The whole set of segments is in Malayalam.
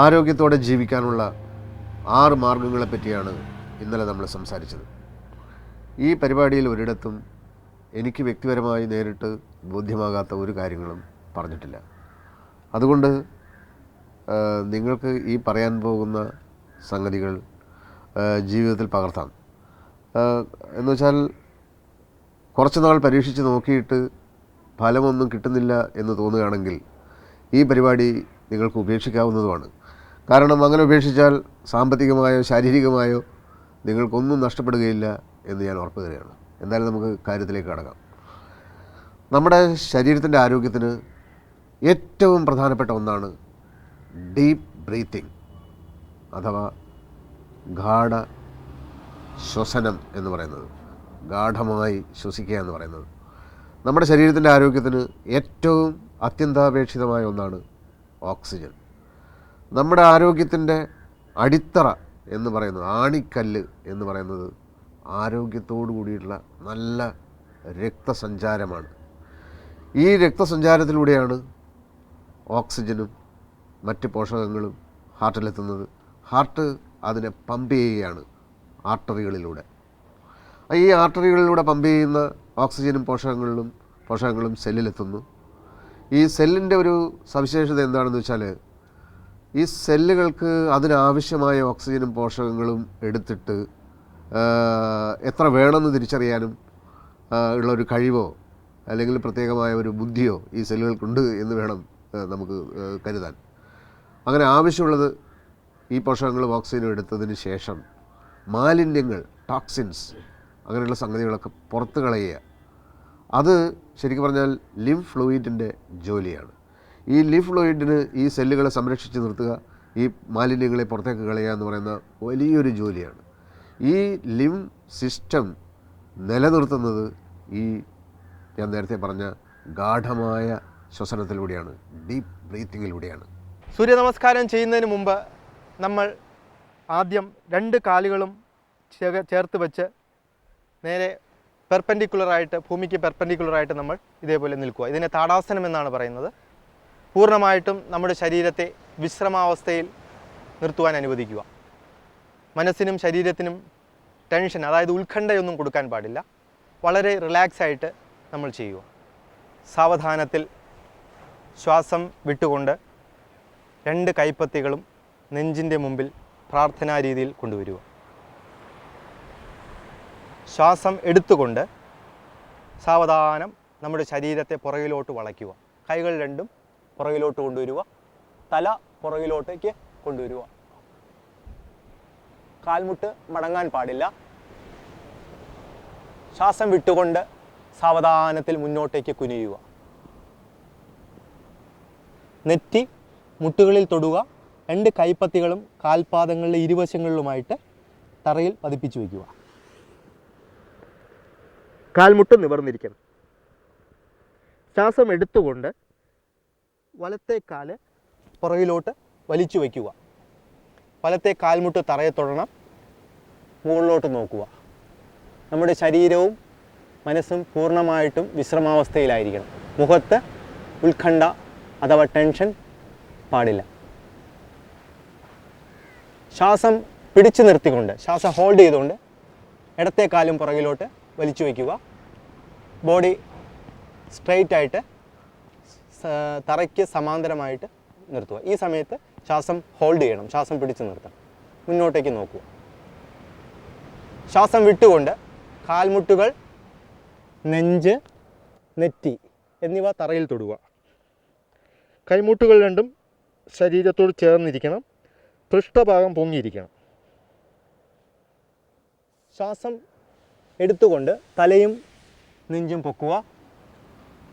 ആരോഗ്യത്തോടെ ജീവിക്കാനുള്ള ആറ് മാർഗങ്ങളെ പറ്റിയാണ് ഇന്നലെ നമ്മൾ സംസാരിച്ചത്. ഈ പരിപാടിയിൽ ഒരിടത്തും എനിക്ക് വ്യക്തിപരമായി നേരിട്ട് ബോധ്യമാകാത്ത ഒരു കാര്യങ്ങളും പറഞ്ഞിട്ടില്ല. അതുകൊണ്ട് നിങ്ങൾക്ക് ഈ പറയാൻ പോകുന്ന സംഗതികൾ ജീവിതത്തിൽ പകർത്താം. എന്ന് വെച്ചാൽ കുറച്ച് നാൾ പരീക്ഷിച്ച് നോക്കിയിട്ട് ഫലമൊന്നും കിട്ടുന്നില്ല എന്ന് തോന്നുകയാണെങ്കിൽ ഈ പരിപാടി നിങ്ങൾക്ക് ഉപേക്ഷിക്കാവുന്നതുമാണ്. കാരണം അങ്ങനെ ഉപേക്ഷിച്ചാൽ സാമ്പത്തികമായോ ശാരീരികമായോ നിങ്ങൾക്കൊന്നും നഷ്ടപ്പെടുകയില്ല എന്ന് ഞാൻ ഉറപ്പ് തരികയാണ് എന്തായാലും നമുക്ക് കാര്യത്തിലേക്ക് കടക്കാം. നമ്മുടെ ശരീരത്തിന്റെ ആരോഗ്യത്തിന് ഏറ്റവും പ്രധാനപ്പെട്ട ഒന്നാണ് ഡീപ്പ് ബ്രീത്തിങ് അഥവാ ഗാഠ ശ്വസനം എന്ന് പറയുന്നത്. ഗാഠമായി ശ്വസിക്കുക എന്ന് പറയുന്നത്. നമ്മുടെ ശരീരത്തിന്റെ ആരോഗ്യത്തിന് ഏറ്റവും അത്യന്താപേക്ഷിതമായ ഒന്നാണ് ഓക്സിജൻ. നമ്മുടെ ആരോഗ്യത്തിന്റെ അടിത്തറ എന്ന് പറയുന്നത് ആണിക്കല്ല് എന്ന് പറയുന്നത് ആരോഗ്യത്തോടു കൂടിയിട്ടുള്ള നല്ല രക്തസഞ്ചാരമാണ്. ഈ രക്തസഞ്ചാരത്തിലൂടെയാണ് ഓക്സിജനും മറ്റ് പോഷകങ്ങളും ഹാർട്ടിലെത്തുന്നത്. ഹാർട്ട് അതിനെ പമ്പ് ചെയ്യുകയാണ് ആർട്ടറികളിലൂടെ. ഈ ആർട്ടറികളിലൂടെ പമ്പ് ചെയ്യുന്ന ഓക്സിജനും പോഷകങ്ങളിലും പോഷകങ്ങളും സെല്ലിലെത്തുന്നു. ഈ സെല്ലിന്റെ ഒരു സവിശേഷത എന്താണെന്ന് വെച്ചാൽ ഈ സെല്ലുകൾക്ക് അതിനാവശ്യമായ ഓക്സിജനും പോഷകങ്ങളും എടുത്തിട്ട് എത്ര വേണമെന്ന് തിരിച്ചറിയാനും ഉള്ളൊരു കഴിവോ അല്ലെങ്കിൽ പ്രത്യേകമായ ഒരു ബുദ്ധിയോ ഈ സെല്ലുകൾക്കുണ്ട് എന്ന് വേണം നമുക്ക് കരുതാൻ. അങ്ങനെ ആവശ്യമുള്ളത് ഈ പോഷകങ്ങളും ഓക്സിജനും എടുത്തതിന് ശേഷം മാലിന്യങ്ങൾ ടോക്സിൻസ് അങ്ങനെയുള്ള സംഗതികളൊക്കെ പുറത്ത് കളയുക. അത് ശരിക്കും പറഞ്ഞാൽ ലിംഫ് ഫ്ലൂയിഡിന്റെ ജോലിയാണ്. ഈ ലിംഫ് ഫ്ലോയിഡിന് ഈ സെല്ലുകളെ സംരക്ഷിച്ച് നിർത്തുക ഈ മാലിന്യങ്ങളെ പുറത്തേക്ക് കളയുക എന്ന് പറയുന്ന വലിയൊരു ജോലിയാണ്. ഈ ലിം സിസ്റ്റം നിലനിർത്തുന്നത് ഈ ഞാൻ നേരത്തെ പറഞ്ഞ ഗാഠമായ ശ്വസനത്തിലൂടെയാണ് ഡീപ്പ് ബ്രീത്തിങ്ങിലൂടെയാണ് സൂര്യ നമസ്കാരം ചെയ്യുന്നതിന് മുമ്പ് നമ്മൾ ആദ്യം രണ്ട് കാലുകളും ചേർത്ത് വെച്ച് നേരെ പെർപെൻഡിക്കുലറായിട്ട് ഭൂമിക്ക് പെർപെൻഡിക്കുലറായിട്ട് നമ്മൾ ഇതേപോലെ നിൽക്കുക. ഇതിനെ താടാസനം എന്നാണ് പറയുന്നത്. പൂർണമായിട്ടും നമ്മുടെ ശരീരത്തെ വിശ്രമാവസ്ഥയിൽ നിർത്തുവാൻ അനുവദിക്കുക. മനസ്സിനും ശരീരത്തിനും ടെൻഷൻ അതായത് ഉത്കണ്ഠയൊന്നും കൊടുക്കാൻ പാടില്ല. വളരെ റിലാക്സ് ആയിട്ട് നമ്മൾ ചെയ്യുക. സാവധാനത്തിൽ ശ്വാസം വിട്ടുകൊണ്ട് രണ്ട് കൈപ്പത്തികളും നെഞ്ചിന്റെ മുമ്പിൽ പ്രാർത്ഥനാ രീതിയിൽ കൊണ്ടുവരിക. ശ്വാസം എടുത്തുകൊണ്ട് സാവധാനം നമ്മുടെ ശരീരത്തെ പുറകിലോട്ട് വളയ്ക്കുക. കൈകൾ രണ്ടും പുറകിലോട്ട് കൊണ്ടുവരിക. തല പുറകിലോട്ടേക്ക് കൊണ്ടുവരിക. കാൽമുട്ട് മടങ്ങാൻ പാടില്ല. ശ്വാസം വിട്ടുകൊണ്ട് സാവധാനത്തിൽ മുന്നോട്ടേക്ക് കുനിയുക. നെറ്റി മുട്ടുകളിൽ തൊടുക. രണ്ട് കൈപ്പത്തികളും കാൽപാദങ്ങളുടെ ഇരുവശങ്ങളിലുമായിട്ട് തറയിൽ പതിപ്പിച്ചു വയ്ക്കുക. കാൽമുട്ട് നിവർന്നിരിക്കണം. ശ്വാസം എടുത്തുകൊണ്ട് വലത്തെ കാൽ പുറകിലോട്ട് വലിച്ചു വയ്ക്കുക. വലത്തെ കാൽമുട്ട് തറയെ തൊടണം. മുകളിലോട്ട് നോക്കുക. നമ്മുടെ ശരീരവും മനസ്സും പൂർണമായിട്ടും വിശ്രമാവസ്ഥയിലായിരിക്കണം. മുഖത്ത് ഉത്കണ്ഠ അഥവാ ടെൻഷൻ പാടില്ല. ശ്വാസം പിടിച്ചു നിർത്തിക്കൊണ്ട് ശ്വാസം ഹോൾഡ് ചെയ്തുകൊണ്ട് ഇടത്തെ കാലും പുറകിലോട്ട് വലിച്ചു വയ്ക്കുക. ബോഡി സ്ട്രെയിറ്റ് ആയിട്ട് സ- തറയ്ക്ക് സമാന്തരമായിട്ട് നിർത്തുക. ഈ സമയത്ത് ശ്വാസം ഹോൾഡ് ചെയ്യണം. ശ്വാസം പിടിച്ചു നിർത്തണം. മുന്നോട്ടേക്ക് നോക്കുക. ശ്വാസം വിട്ടുകൊണ്ട് കാൽമുട്ടുകൾ നെഞ്ച് നെറ്റി എന്നിവ തറയിൽ തൊടുക. കൈമുട്ടുകൾ രണ്ടും ശരീരത്തോട് ചേർന്നിരിക്കണം. പൃഷ്ഠഭാഗം പൊങ്ങിയിരിക്കണം. ശ്വാസം എടുത്തുകൊണ്ട് തലയും നെഞ്ചും പൊക്കുക.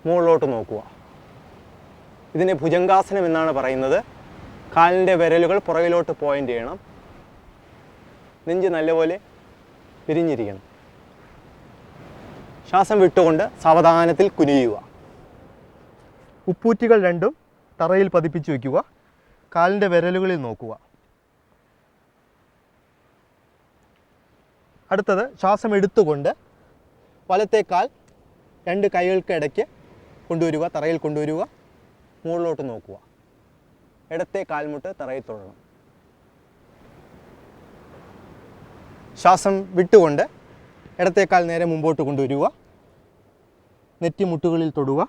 മുകളിലോട്ട് നോക്കുക. ഇതിനെ ഭുജങ്കാസനം എന്നാണ് പറയുന്നത്. കാലിന്റെ വിരലുകൾ പുറകിലോട്ട് പോയിന്റ് ചെയ്യണം. നെഞ്ച് നല്ലപോലെ പിരിഞ്ഞിരിക്കണം ശ്വാസം വിട്ടുകൊണ്ട് സാവധാനത്തിൽ കുനിയുക. ഉപ്പൂറ്റികൾ രണ്ടും തറയിൽ പതിപ്പിച്ച് വയ്ക്കുക. കാലിന്റെ വിരലുകളിൽ നോക്കുക. അടുത്തത് ശ്വാസം എടുത്തുകൊണ്ട് വലത്തെ കാൽ രണ്ട് കൈകൾക്ക് ഇടയ്ക്ക് കൊണ്ടുവരിക തറയിൽ കൊണ്ടുവരിക. മുകളിലോട്ട് നോക്കുക. ഇടത്തെ കാൽമുട്ട് തറയിൽ തൊഴണം ശ്വാസം വിട്ടുകൊണ്ട് ഇടത്തെ കാൽ നേരെ മുമ്പോട്ട് കൊണ്ടുവരിക. നെറ്റിമുട്ടുകളിൽ തൊടുക.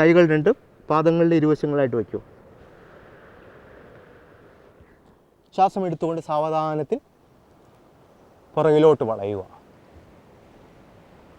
കൈകൾ രണ്ടും പാദങ്ങളുടെ ഇരുവശങ്ങളായിട്ട് വയ്ക്കുക. ശ്വാസം എടുത്തുകൊണ്ട് സാവധാനത്തിൽ പുറകിലോട്ട് വളയുക.